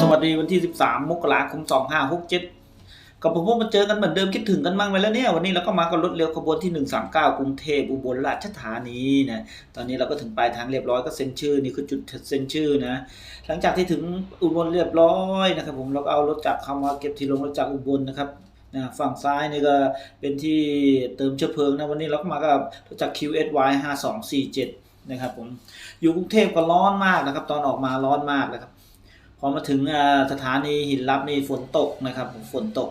สวัสดีวันที่ 13 มกราคม 2567 กับผมพบมาเจอกันเหมือนเดิมคิดถึงกันบ้างไหมแล้วเนี่ย วันนี้เราก็มากับรถเร็วขบวนที่ 139 กรุงเทพอุบลราชธานีนะตอนนี้เราก็ถึงปลายทางเรียบร้อยก็เซ็นชื่อ นี่คือจุดเซ็นชื่อนะ หลังจากที่ถึงอุบลเรียบร้อยนะครับผมเราก็เอารถจักรเข้ามาเก็บที่โรงรถจักรอุบลนะครับนะฝั่งซ้ายนี่ก็เป็นที่เติมเชื้อเพลิงนะวันนี้เราก็มากับรถจักร QSY 5247นะครับผมอยู่กรุงเทพก็ร้อนมากนะครับ ตอนออกมาร้อนมากนะครับ พอมาถึงสถานีหินรับนี่ฝนตกนะครับฝนตก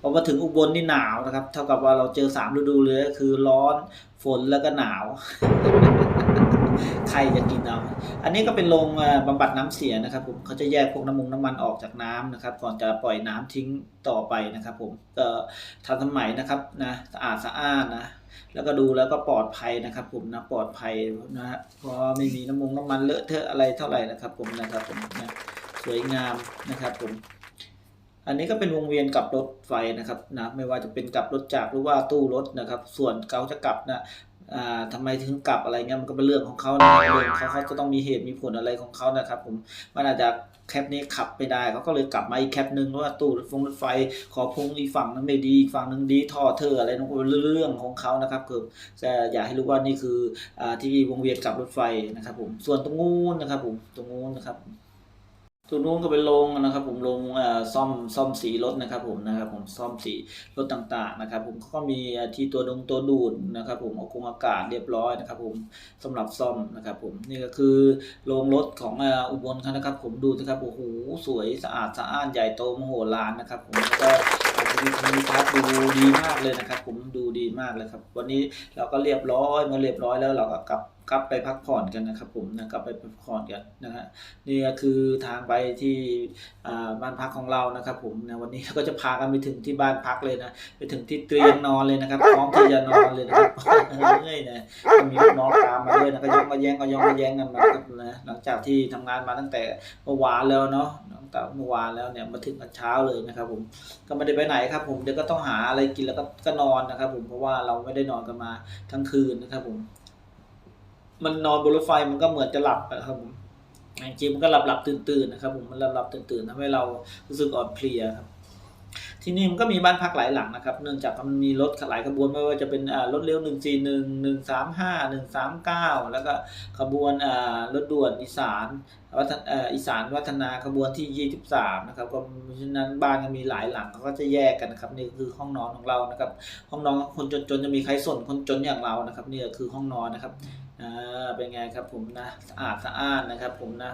พอมาถึงอุบลนี่หนาวนะครับ เท่ากับว่าเราเจอสามฤดูเลยคือร้อนฝนแล้วก็หนาวใครจะกินเอาอันนี้ก็เป็นโรงอ่าบำบัดน้ำเสียนะครับ ผมเขาจะแยกพวกน้ำมันน้ำมันออกจากน้ำนะครับ ก่อนจะปล่อยน้ำทิ้งต่อไปนะครับ ผมก็ทันสมัยนะครับนะสะอาดสะอ้านนะแล้วก็ดูแล้วก็ปลอดภัยนะครับ ผมนะปลอดภัยนะฮะเพราะไม่มีน้ำมันน้ำมันเลอะเทอะอะไรเท่าไหร่นะครับ ผมนะครับผมนะ สวยงามนะครับผม อันนี้ก็เป็นวงเวียนกลับรถไฟนะครับนะไม่ว่าจะเป็นกลับรถจากรหรือว่าตู้รถนะครับ ส่วนเขาจะกลับนะอ่าทำไมถึงกลับอะไรเงี้ยมันก็เป็นเรื่องของเขานะเรื่องเขาเขาจะต้องมีเหตุมีผลอะไรของเขานะครับ ผมมันอาจจะแคปนี้ขับไม่ได้เขาก็เลยกลับมาอีกแคปหนึ่งว่าตู้รถฟงรถไฟ ขอพุงอีกฝั่งนึงไม่ดีอีกฝั่งนึงดีท่อเธออะไรนั่นก็เป็นเรื่องของเขานะครับคือจะอยากให้รู้ว่านี่คืออ่าที่วงเวียนกลับรถไฟนะครับ ผมส่วนตรงนู้นนะครับ ผมตรงนู้นนะครับ ตัวนู้นก็เป็นโรงนะครับผมโรงซ่อมซ่อมสีรถนะครับผมนะครับผมซ่อมสีรถต่างๆนะครับผมก็มีที่ตัวดงตัวดูดนะครับผมเอาคงอากาศเรียบร้อยนะครับผมสำหรับซ่อมนะครับผมนี่ก็คือโรงรถของอุบลนะครับผมดูนะครับโอ้โหสวยสะอาดสะอ้านใหญ่โตมโหฬารนะครับผมแล้วก็ภูมิทัศน์ดูดีมากเลยนะครับผมดูดีมากเลยครับวันนี้เราก็เรียบร้อยเมื่อเรียบร้อยแล้วเราก็กลับ กลับไปพักผ่อนกันนะครับผมนะกลับไปพักผ่อนกันนะฮะนี่ก็คือทางไปที่อ่าบ้านพักของเรานะครับ ผมนะวันนี้ก็จะพากันไปถึงที่บ้านพักเลยนะไปถึงที่เตียงนอนเลยนะครับพร้อมที่จะนอนเลยนะครับเฮ้ยนะก็มีน้องตามมาด้วยนะก็ย่องมาแย่งก็ย่องมาแย่งกันมาครับนะหลังจากที่ทำงานมาตั้งแต่เมื่อวานแล้วเนาะตั้งแต่เมื่อวานแล้วเนี่ยมาถึงกันเช้าเลยนะครับ ผมก็ไม่ได้ไปไหนครับ ผมเดี๋ยวก็ต้องหาอะไรกินแล้วก็ก็นอนนะครับ ผมเพราะว่าเราไม่ได้นอนกันมาทั้งคืนนะครับ ผม มันนอนบนรถไฟมันก็เหมือนจะหลับนะครับผมจริงมันก็หลับหลับตื่นตื่นนะครับผมมันหลับหลับตื่นตื่นทำให้เรารู้สึกอ่อนเพลียครับ ที่นี่มันก็มีบ้านพักหลายหลังนะครับเนื่องจากมันมีรถหลายขบวนไม่ว่าจะเป็นรถเร็ว1 4 1 1 3 5 1 3 9 แล้วก็ขบวนรถด่วนอีสานวัฒนอีสานวัฒนาขบวนที่ 23 นะครับก็เพราะฉะนั้นบ้านก็มีหลายหลังเขาก็จะแยกกันนะครับนี่คือห้องนอนของเรานะครับ ห้องนอนคนจนๆจะมีใครสนคนจนอย่างเรานะครับนี่คือห้องนอนนะครับอ่าเป็นไงครับผมนะสะอาดสะอ้านนะครับผมนะ